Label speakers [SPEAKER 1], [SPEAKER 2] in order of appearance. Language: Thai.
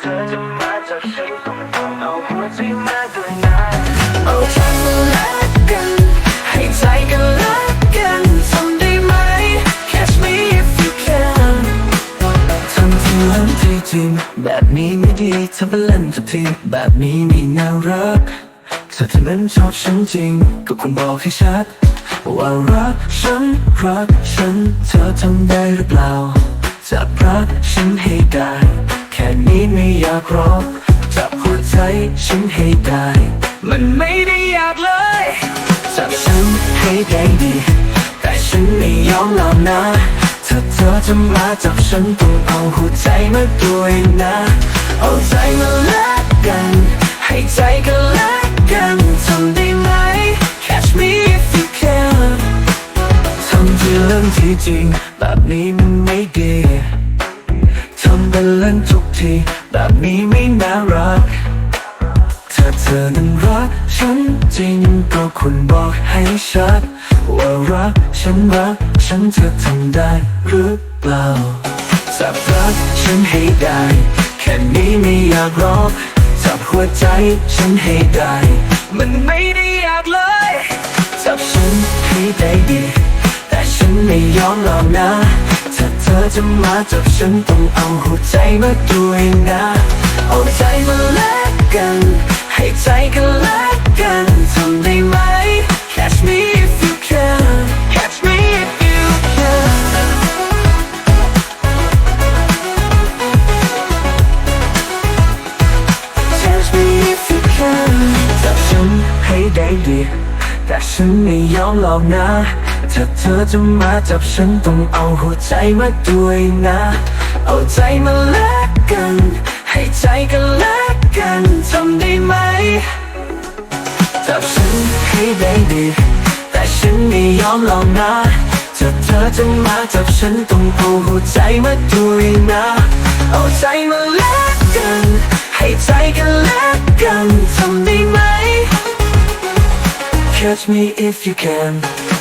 [SPEAKER 1] เธอจะมาจากฉันต้องเอาหัวใจมาด้วยนะเอาทำมาละกันให้ใจกันละกันทำได้ไหม Catch me if you can ทำทีเล่ทีจริงแบบนี้ไม่ดีทำเป็นเล่นทุกทีแบบนี้ไม่น่ารักถ้าเธอนั้นชอบฉันจริง ก็คงบอกให้ชัดว่ารักฉันรักฉันเธอทำได้หรือเปล่าจะรักฉันให้ได้ แค่นี้ไม่อยากรอจับหัวใจฉันให้ได้ มันไม่ได้อยากเลยจับฉันให้ได้ดีแต่ฉันไม่ยอมหรอกนะถ้าเธอจะมาจับฉันต้องเอาหัวใจมาด้วยนะ เอาใจมาแลกกัน ให้ใจกันแลกกันทำได้ไหม Catch me if you can ทำที่เรื่องที่จริง แบบนี้มันไม่ดีทำเป็นเล่นทุก ทีแบบนี้ไม่น่ารัก ถ้าเธอนั้นรักฉันจริงก็คุณบอกให้ชัด ว่ารักฉันรักฉันเธอทำได้หรือเปล่าจับรักฉันให้ได้ แค่นี้ไม่อยากรอจับหัวใจฉันให้ได้ มันไม่ได้อยากเลยจับฉันให้ได้ดี แต่ฉันไม่ยอมหรอกนะถ้อ จะมาจับฉันต้องเอาหัวใจมาด้วยนะ เอาใจมาแลกกัน ให้ใจกันแลก ฉันไม่ยอมหรอกนะ ถ้าเธอจะมาจับฉันต้องเอาหัวใจมาด้วยนะ เอาใจมาแลกกัน ให้ใจกันแลกกันทำได้ไหม จับฉันให้ได้ดีแต่ฉันไม่ยอมหรอกนะ ถ้าเธอจะมาจับฉันต้องเอาหัวใจมาด้วยนะ เอาใจ touch me if you can.